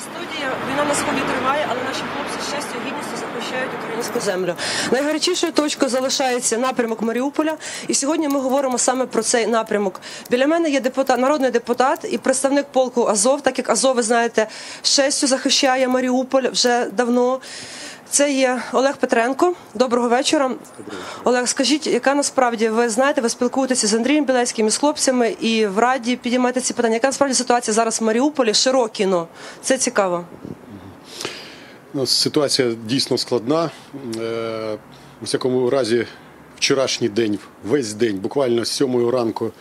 студія. Війна на сході триває, але наші хлопці щастя гідністю захищають українську землю. Найгарячішою точкою залишається напрямок Маріуполя. І сьогодні ми говоримо саме про цей напрямок. Біля мене є депутат, народний депутат і представник полку Азов, так як Азов, ви знаєте, щастю захищає Маріуполь вже давно. Це є Олег Петренко. Доброго вечора. Олег, скажіть, яка насправді ви знаєте, ви спілкуєтеся з Андрієм Білецьким і з хлопцями і в раді підіймаєте ці питання. Яка насправді ситуація зараз в Маріуполі? Широкіно. Це цікаво. Ну, Ситуація дійсно складна. Е, У всякому разі, вчорашній день, весь день, буквально з 7 ранку,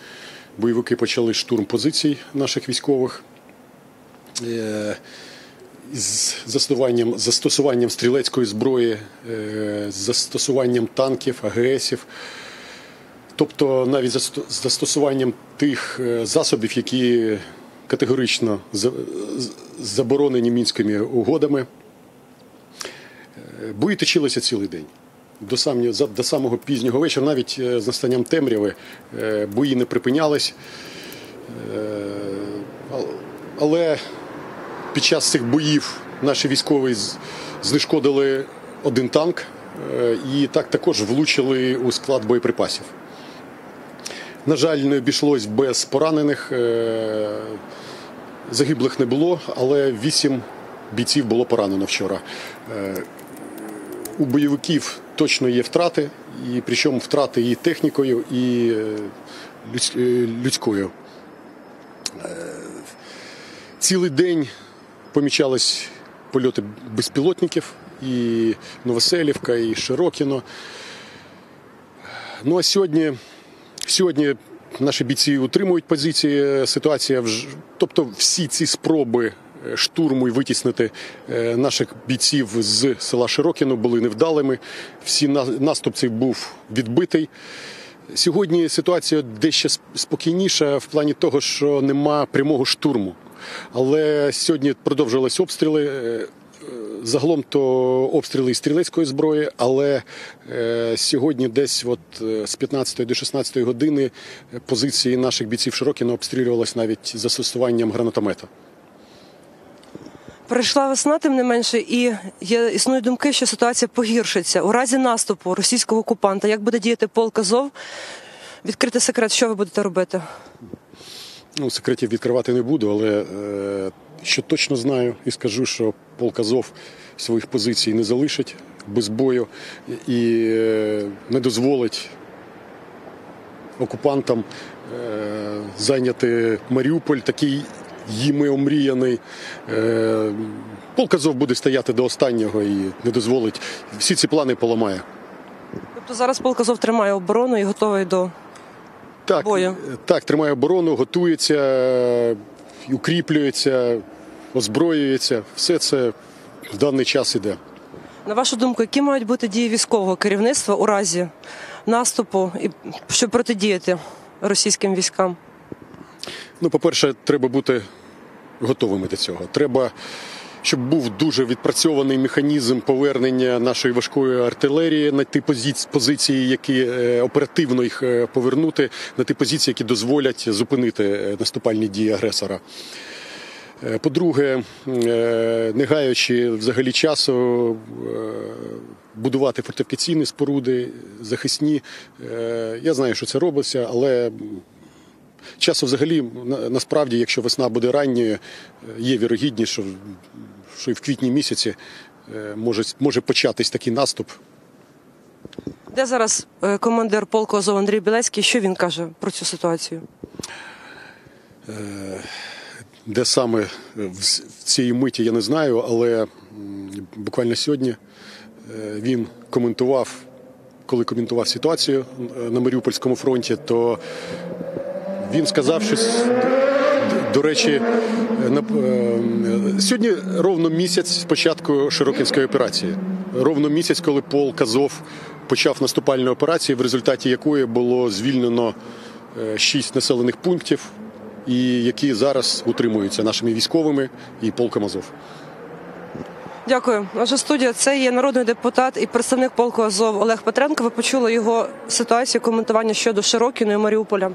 бойовики почали штурм позицій наших військових. Е, З застосуванням, застосуванням стрілецької зброї, е, з застосуванням танків, АГСів, тобто навіть з застосуванням тих е, засобів, які категорично заборонені мінськими угодами. Бої точилися цілий день. До самого, пізнього вечора, навіть е, з настанням темряви, е, бої не припинялись. Е, Але під час цих боїв наші військові знешкодили один танк е, і так також влучили у склад боєприпасів. На жаль, не обійшлось без поранених. е, Загиблих не було, але вісім бійців було поранено вчора. Е, у бойовиків точно є втрати, і причому втрати і технікою, і людсь- людською. Цілий день помічались польоти безпілотників, і Новоселівка, і Широкіно. Ну а сьогодні, сьогодні наші бійці утримують позиції. Ситуація вже, тобто всі ці спроби е, штурму і витіснити е, наших бійців з села Широкіно були невдалими. Всі на- наступ був відбитий. Сьогодні ситуація дещо спокійніша в плані того, що нема прямого штурму. Але сьогодні продовжились обстріли. е, Загалом то обстріли із стрілецької зброї, але е, сьогодні десь от, е, з 15 до 16 години позиції наших бійців Широкіно обстрілювалися навіть застосуванням гранатомета. Прийшла весна, тим не менше, і є існують думки, що ситуація погіршиться у разі наступу російського окупанта. Як буде діяти полк Азов? Відкрити секрет, що ви будете робити? Ну, секретів відкривати не буду, але е, що точно знаю і скажу, що полк Азов своїх позицій не залишить без бою і е, не дозволить окупантам е, зайняти Маріуполь, такий їми омріяний. Е, полк Азов буде стояти до останнього і не дозволить. Всі ці плани поламає. Тобто зараз полк Азов тримає оборону і готовий до Так, Бою. так, тримає оборону, готується, укріплюється, озброюється. Все це в даний час іде. на вашу думку, які мають бути дії військового керівництва у разі наступу і щоб протидіяти російським військам? Ну, по-перше, треба бути готовими до цього. Треба, щоб був дуже відпрацьований механізм повернення нашої важкої артилерії на ті позиції, які е, оперативно їх е, повернути, на ті позиції, які дозволять зупинити е, наступальні дії агресора. По-друге, не гаючи взагалі часу, будувати фортифікаційні споруди, захисні. Я знаю, що це робиться, але часу взагалі на- насправді, якщо весна буде ранньою, е, є вірогідність, що, що і в квітні місяці е, може, може початись такий наступ. Де зараз е, командир полку Азов Андрій Білецький? Що він каже про цю ситуацію? Де саме в цій миті я не знаю, але буквально сьогодні він коментував, коли коментував ситуацію на Маріупольському фронті, то він сказав щось. До речі, е, сьогодні ровно місяць з початку Широкінської операції. Ровно місяць, коли полк Азов почав наступальну операцію, в результаті якої було звільнено е, шість населених пунктів, і які зараз утримуються нашими військовими і полком Азов. Дякую. Наша студія це є народний депутат і представник полку Азов Олег Петренко. Ви почули його ситуацію, коментування щодо Широкіної Маріуполя.